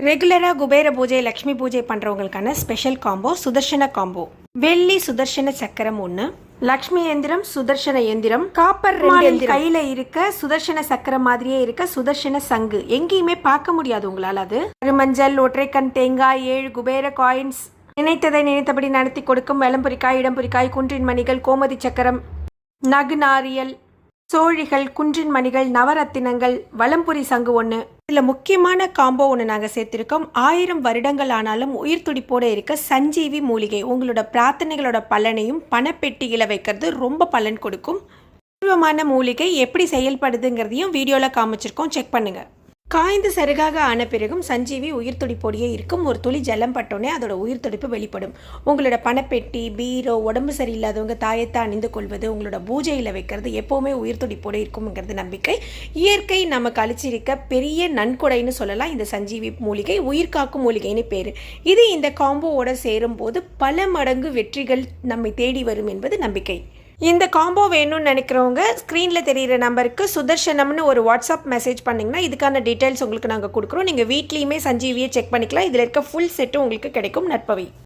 ரெகுலராக குபேர பூஜை லக்ஷ்மி பூஜை பண்ணுறவங்களுக்கான ஸ்பெஷல் காம்போ சுதர்ஷன காம்போ வெள்ளி சுதர்ஷன சக்கரம் ஒன்று லக்ஷ்மி எந்திரம் சுதர்ஷன எந்திரம். காப்பர் கையில இருக்க சுதர்ஷன சக்கரம் மாதிரியே இருக்க சுதர்ஷன சங்கு. எங்கேயுமே பார்க்க முடியாது உங்களால் அது. மஞ்சள் ஒற்றைக்கண் தேங்காய் ஏழு குபேர காயின்ஸ் நினைத்ததை நினைத்தபடி நடத்தி கொடுக்கும் வெளம்புரிக்காய் இடம்புரிக்காய் குன்றின் மணிகள் கோமதி சக்கரம். நகுநாரியல் சோழிகள் குன்றின் மணிகள் நவரத்தினங்கள் வலம்புரி சங்கு ஒன்று இதில் முக்கியமான காம்போ ஒன்று நாங்கள் சேர்த்திருக்கோம். ஆயிரம் வருடங்கள் ஆனாலும் உயிர் துடிப்போடு இருக்க சஞ்சீவி மூலிகை. உங்களோட பிரார்த்தனைகளோட பலனையும் பணப்பெட்டியில் வைக்கிறது ரொம்ப பலன் கொடுக்கும். பூர்வமான மூலிகை எப்படி செயல்படுதுங்கிறதையும் வீடியோவில் காமிச்சிருக்கோம். செக் பண்ணுங்கள் காய்ந்து சருகாக ஆன பிறகும் சஞ்சீவி உயிர் துடிப்போடியே இருக்கும். ஒரு துளி ஜலம் பட்டோன்னே அதோட உயிர் துடிப்பு வெளிப்படும். உங்களோட பணப்பெட்டி பீரோ உடம்பு சரியில்லாதவங்க தாயத்தை அணிந்து கொள்வது உங்களோட பூஜையில் வைக்கிறது எப்போவுமே உயிர் துடிப்போடு இருக்குங்கிறது நம்பிக்கை. இயற்கை நமக்கு அழிச்சிருக்க பெரிய நன்கொடைன்னு சொல்லலாம். இந்த சஞ்சீவி மூலிகை உயிர் காக்கும் மூலிகைன்னு பேர். இது இந்த காம்போவோட சேரும்போது பல மடங்கு வெற்றிகள் நம்மை தேடி வரும் என்பது நம்பிக்கை. இந்த காம்போ வேணும்னு நினைக்கிறவங்க ஸ்க்ரீனில் தெரிகிற நம்பருக்கு சுதர்ஷனம்னு ஒரு வாட்ஸ்அப் மெசேஜ் பண்ணிங்கன்னா இதுக்கான டீட்டெயில்ஸ் உங்களுக்கு நாங்கள் கொடுக்குறோம். நீங்கள் வீட்லேயுமே சஞ்சீவியை செக் பண்ணிக்கலாம். இதில் இருக்க ஃபுல் செட்டும் உங்களுக்கு கிடைக்கும் நற்பவி